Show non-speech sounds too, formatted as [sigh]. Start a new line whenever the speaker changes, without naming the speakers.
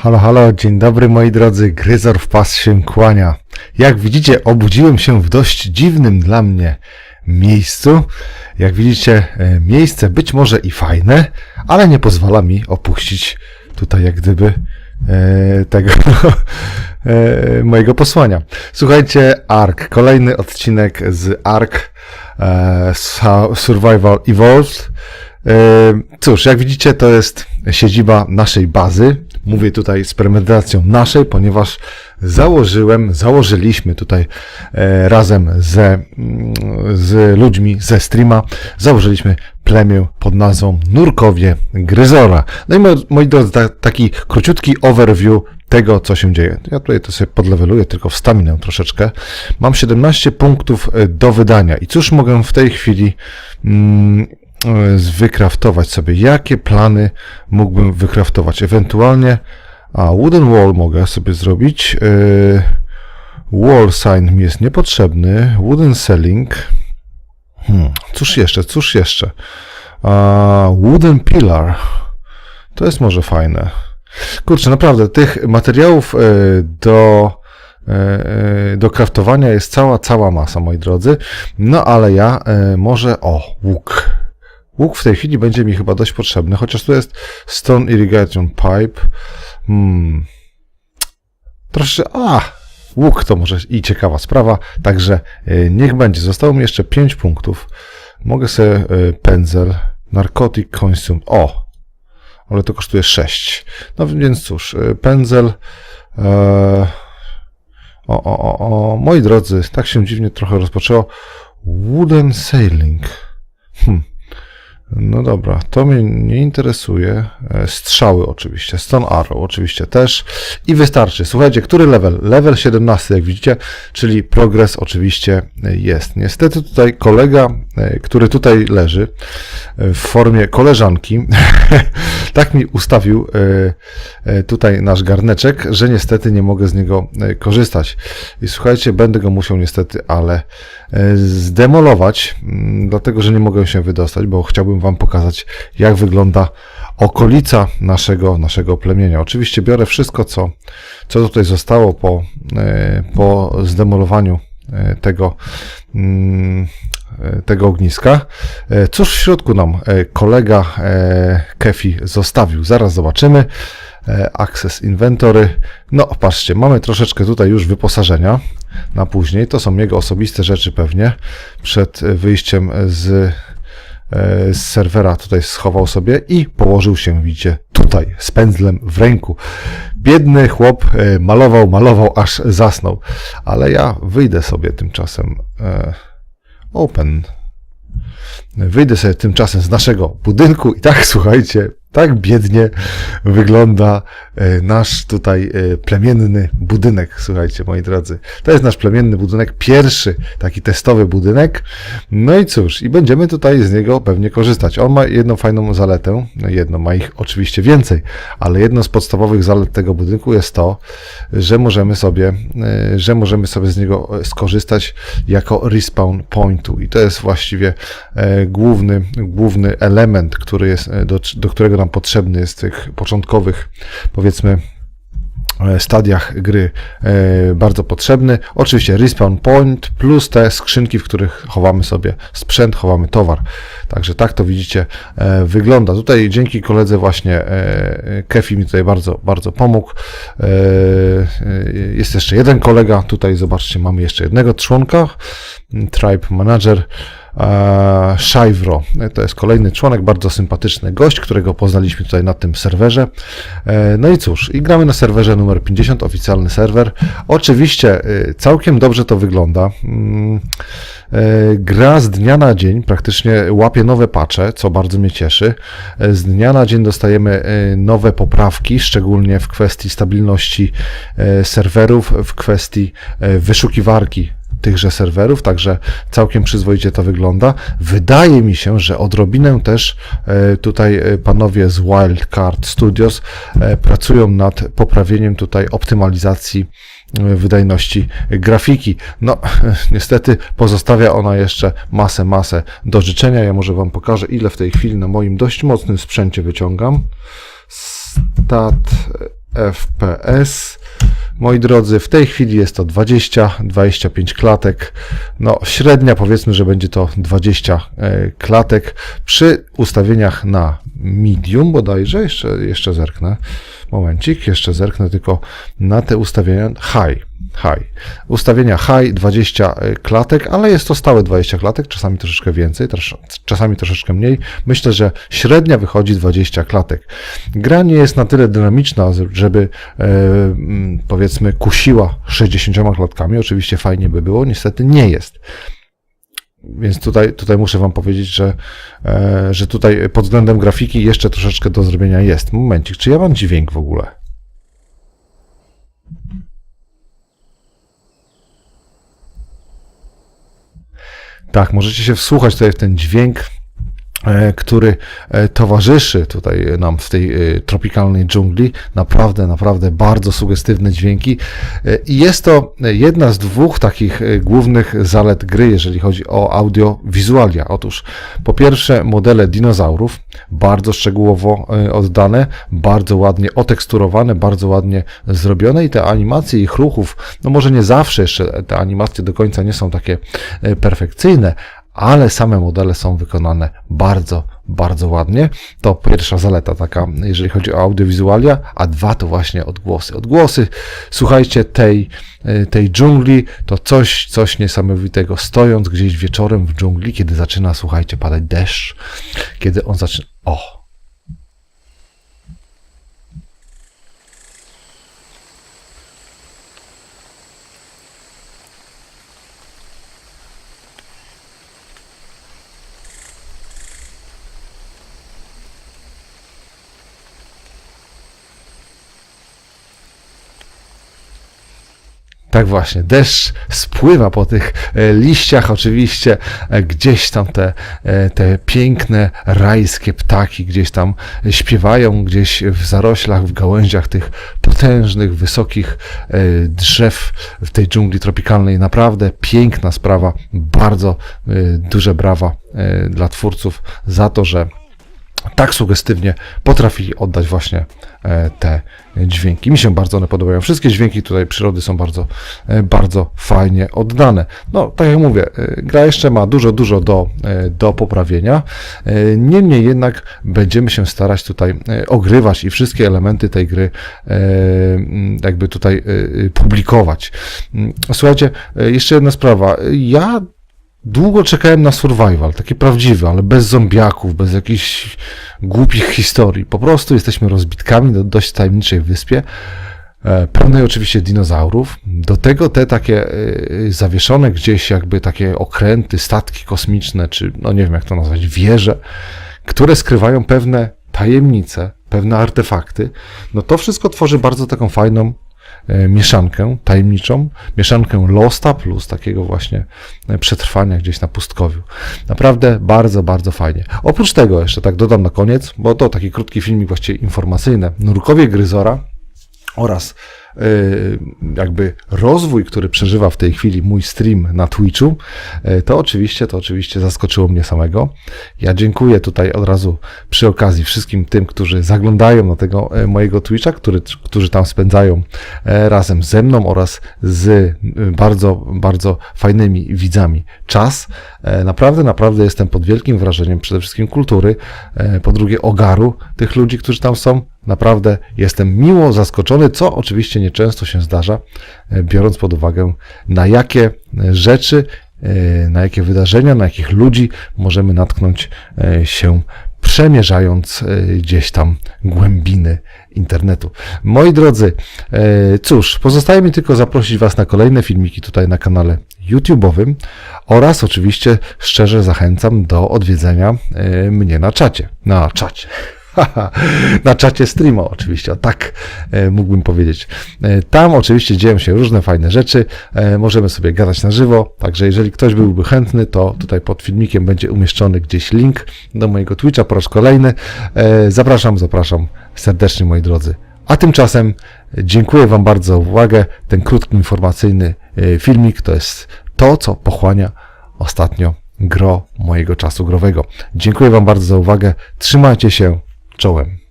Halo, halo, dzień dobry moi drodzy, Gryzor w pas się kłania. Jak widzicie, obudziłem się w dość dziwnym dla mnie miejscu. Jak widzicie, e, miejsce być może i fajne, ale nie pozwala mi opuścić tutaj jak gdyby e, tego [laughs] e, mojego posłania. Słuchajcie, ARK, kolejny odcinek z ARK Su- Survival Evolved. Cóż, jak widzicie, to jest siedziba naszej bazy. Mówię tutaj z premedytacją naszej, ponieważ założyłem, założyliśmy tutaj e, razem ze, mm, z ludźmi ze streama, założyliśmy plemię pod nazwą Nurkowie Gryzora. No i moi, moi drodzy, ta, taki króciutki overview tego, co się dzieje. Ja tutaj to sobie podleweluję, tylko wstaminę troszeczkę. Mam 17 punktów e, do wydania i cóż mogę w tej chwili mm, wykraftować sobie? Jakie plany mógłbym wykraftować? Ewentualnie, a wooden wall mogę sobie zrobić. e, Wall sign mi jest niepotrzebny. Wooden selling. Hmm, cóż jeszcze, cóż jeszcze? A, wooden pillar. To jest może fajne. Kurczę, naprawdę, tych materiałów e, do, e, e, do kraftowania jest cała, cała masa, moi drodzy. No ale ja e, może, o, łuk. Łuk w tej chwili będzie mi chyba dość potrzebny, chociaż tu jest Stone Irrigation Pipe. Hmm. Troszkę, a, łuk to może i ciekawa sprawa, także e, niech będzie. Zostało mi jeszcze 5 punktów. Mogę sobie e, pędzel, narcotic consume, o, ale to kosztuje 6. No więc cóż, y, pędzel. E, o, o, o, o, moi drodzy, tak się dziwnie trochę rozpoczęło. Wooden sailing. Hm. No dobra, to mnie nie interesuje. E, Strzały oczywiście, Stone Arrow oczywiście też. I wystarczy. Słuchajcie, który level? Level 17, jak widzicie, czyli progres oczywiście jest. Niestety tutaj kolega, e, który tutaj leży e, w formie koleżanki, [laughs] tak mi ustawił e, e, tutaj nasz garneczek, że niestety nie mogę z niego e, korzystać. I słuchajcie, będę go musiał niestety, ale zdemolować, mm, dlatego że nie mogę się wydostać, bo chciałbym Wam pokazać, jak wygląda okolica naszego, naszego plemienia. Oczywiście biorę wszystko, co, co tutaj zostało po, po zdemolowaniu tego, mm, tego ogniska. E, Cóż w środku nam e, kolega e, Kefi zostawił? Zaraz zobaczymy. E, Access Inventory. No, patrzcie, mamy troszeczkę tutaj już wyposażenia na później. To są jego osobiste rzeczy pewnie. Przed e, wyjściem z, e, z serwera tutaj schował sobie i położył się, widzicie, tutaj z pędzlem w ręku. Biedny chłop e, malował, malował, aż zasnął. Ale ja wyjdę sobie tymczasem. e, Open. Wyjdę sobie tymczasem z naszego budynku i tak, [laughs] słuchajcie, tak biednie wygląda e, nasz tutaj e, plemienny budynek, słuchajcie, moi drodzy. To jest nasz plemienny budynek, pierwszy taki testowy budynek. No i cóż, i będziemy tutaj z niego pewnie korzystać. On ma jedną fajną zaletę, no jedną, ma ich oczywiście więcej, ale jedną z podstawowych zalet tego budynku jest to, że możemy sobie, e, że możemy sobie z niego skorzystać jako respawn pointu i to jest właściwie główny, główny element, który jest, do, do którego nam potrzebny w tych początkowych, powiedzmy, e, stadiach gry e, bardzo potrzebny. Oczywiście respawn point plus te skrzynki, w których chowamy sobie sprzęt, chowamy towar. Także tak to widzicie e, wygląda. Tutaj dzięki koledze właśnie Kefi mi tutaj bardzo, bardzo pomógł. Jest jeszcze jeden kolega. Tutaj zobaczcie, mamy jeszcze jednego członka. Tribe Manager. Shivro. To jest kolejny członek, bardzo sympatyczny gość, którego poznaliśmy tutaj na tym serwerze. E, No i cóż, i gramy na serwerze numer 50, oficjalny serwer. Oczywiście e, całkiem dobrze to wygląda. Mm, e, Gra z dnia na dzień praktycznie łapie nowe patche, co bardzo mnie cieszy. Z dnia na dzień dostajemy nowe poprawki, szczególnie w kwestii stabilności serwerów, w kwestii wyszukiwarki tychże serwerów, także całkiem przyzwoicie to wygląda. Wydaje mi się, że odrobinę też e, tutaj e, panowie z Wildcard Studios e, pracują nad poprawieniem tutaj optymalizacji wydajności grafiki. No, [laughs] niestety pozostawia ona jeszcze masę, masę do życzenia. Ja może Wam pokażę, ile w tej chwili na moim dość mocnym sprzęcie wyciągam. Stat fps. Moi drodzy, w tej chwili jest to 20-25 klatek. No, średnia powiedzmy, że będzie to 20 e, klatek przy ustawieniach na medium bodajże. Jeszcze, jeszcze zerknę. Momencik, jeszcze zerknę tylko na te ustawienia high. High. Ustawienia high 20 klatek, ale jest to stałe 20 klatek, czasami troszeczkę więcej, czasami troszeczkę mniej. Myślę, że średnia wychodzi 20 klatek. Gra nie jest na tyle dynamiczna, żeby e, powiedzmy kusiła 60 klatkami. Oczywiście fajnie by było, niestety nie jest. Więc tutaj, tutaj muszę Wam powiedzieć, że, e, że tutaj pod względem grafiki jeszcze troszeczkę do zrobienia jest. Momencik, czy ja mam dźwięk w ogóle? Tak, możecie się wsłuchać tutaj w ten dźwięk który e, towarzyszy tutaj nam w tej e, tropikalnej dżungli. Naprawdę, naprawdę bardzo sugestywne dźwięki. I jest to jedna z dwóch takich głównych zalet gry, jeżeli chodzi o audiowizualia. Otóż po pierwsze modele dinozaurów, bardzo szczegółowo oddane, bardzo ładnie oteksturowane, bardzo ładnie zrobione i te animacje ich ruchów, no może nie zawsze jeszcze te animacje do końca nie są takie perfekcyjne, ale same modele są wykonane bardzo, bardzo ładnie. To pierwsza zaleta taka, jeżeli chodzi o audiowizualia, a dwa to właśnie odgłosy. Odgłosy, słuchajcie, tej, e, tej dżungli to coś, coś niesamowitego. Stojąc gdzieś wieczorem w dżungli, kiedy zaczyna, słuchajcie, padać deszcz, kiedy on zaczyna, o, Tak właśnie, deszcz spływa po tych e, liściach, oczywiście e, gdzieś tam te, e, te piękne rajskie ptaki gdzieś tam śpiewają, gdzieś w zaroślach, w gałęziach tych potężnych, wysokich drzew w tej dżungli tropikalnej. Naprawdę piękna sprawa, bardzo duże brawa dla twórców za to, że tak sugestywnie potrafili oddać właśnie e, te dźwięki. Mi się bardzo one podobają. Wszystkie dźwięki tutaj przyrody są bardzo, e, bardzo fajnie oddane. No, tak jak mówię, e, gra jeszcze ma dużo, dużo do, do poprawienia. Niemniej jednak będziemy się starać tutaj ogrywać i wszystkie elementy tej gry jakby tutaj publikować. Słuchajcie, jeszcze jedna sprawa. Ja Długo czekałem na survival, taki prawdziwy, ale bez zombiaków, bez jakichś głupich historii. Po prostu jesteśmy rozbitkami na dość tajemniczej wyspie, e, pełnej oczywiście dinozaurów. Do tego te takie e, zawieszone gdzieś jakby takie okręty, statki kosmiczne, czy no nie wiem jak to nazwać, wieże, które skrywają pewne tajemnice, pewne artefakty. No to wszystko tworzy bardzo taką fajną mieszankę tajemniczą, mieszankę Losta plus takiego właśnie e, przetrwania gdzieś na pustkowiu. Naprawdę bardzo, bardzo fajnie. Oprócz tego jeszcze tak dodam na koniec, bo to taki krótki filmik właściwie informacyjny. Nurkowie Gryzora oraz jakby rozwój, który przeżywa w tej chwili mój stream na Twitchu, y, to oczywiście, to oczywiście zaskoczyło mnie samego. Ja dziękuję tutaj od razu przy okazji wszystkim tym, którzy zaglądają na tego y, mojego Twitcha, który, którzy tam spędzają razem ze mną oraz z bardzo, bardzo fajnymi widzami czas. Naprawdę, naprawdę jestem pod wielkim wrażeniem przede wszystkim kultury, po drugie ogaru tych ludzi, którzy tam są. Naprawdę jestem miło zaskoczony, co oczywiście nieczęsto się zdarza, e, biorąc pod uwagę, na jakie e, rzeczy, e, na jakie wydarzenia, na jakich ludzi możemy natknąć się przemierzając gdzieś tam głębiny internetu. Moi drodzy, cóż, pozostaje mi tylko zaprosić Was na kolejne filmiki tutaj na kanale YouTube'owym oraz oczywiście szczerze zachęcam do odwiedzenia mnie na czacie. Na czacie. [laughs] na czacie streama oczywiście, tak e, mógłbym powiedzieć. E, tam oczywiście dzieją się różne fajne rzeczy, e, możemy sobie gadać na żywo, także jeżeli ktoś byłby chętny, to tutaj pod filmikiem będzie umieszczony gdzieś link do mojego Twitcha po raz kolejny. Zapraszam, zapraszam serdecznie moi drodzy. A tymczasem dziękuję Wam bardzo za uwagę. Ten krótki informacyjny filmik to jest to, co pochłania ostatnio gro mojego czasu growego. Dziękuję Wam bardzo za uwagę. Trzymajcie się. Czołem.